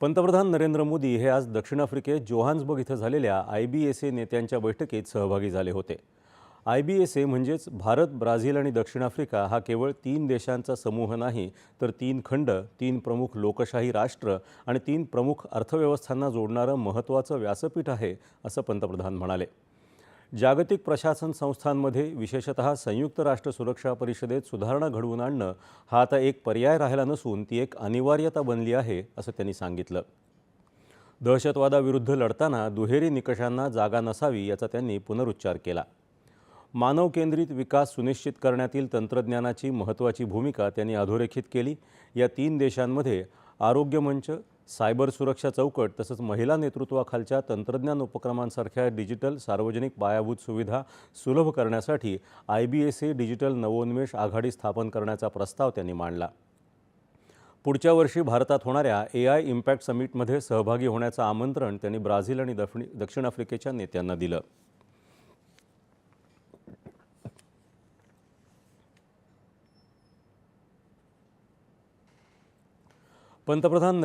पंतप्रधान नरेंद्र मोदी हे आज दक्षिण आफ्रिकेत जोहान्सबर्ग इथं झालेल्या आय बी एस ए नेत्यांच्या बैठकीत सहभागी झाले होते. आय बी एस ए म्हणजेच भारत ब्राझील आणि दक्षिण आफ्रिका हा केवळ तीन देशांचा समूह नाही तर तीन खंड तीन प्रमुख लोकशाही राष्ट्र आणि तीन प्रमुख अर्थव्यवस्थांना जोडणारं महत्त्वाचं व्यासपीठ आहे असं पंतप्रधान म्हणाले. जागतिक प्रशासन संस्थांमध्ये विशेषतः संयुक्त राष्ट्र सुरक्षा परिषदेत सुधारणा घडवून आणणं हा आता एक पर्याय राहिला नसून ती एक अनिवार्यता बनली आहे असं त्यांनी सांगितलं. दहशतवादाविरुद्ध लढताना दुहेरी निकषांना जागा नसावी याचा त्यांनी पुनरुच्चार केला. मानव केंद्रित विकास सुनिश्चित करण्यातील तंत्रज्ञानाची महत्त्वाची भूमिका त्यांनी अधोरेखित केली. या तीन देशांमध्ये आरोग्य मंच सायबर सुरक्षा चौकट तसंच महिला नेतृत्वाखालच्या तंत्रज्ञान उपक्रमांसारख्या डिजिटल सार्वजनिक पायाभूत सुविधा सुलभ करण्यासाठी I B S A digital नवोन्मेष आघाडी स्थापन करण्याचा प्रस्ताव त्यांनी मांडला. पुढच्या वर्षी भारतात होणाऱ्या ए आय इम्पॅक्ट समिटमध्ये सहभागी होण्याचं आमंत्रण त्यांनी ब्राझील आणि दक्षिण दक्षिण आफ्रिकेच्या नेत्यांना दिलं. पंतप्रधान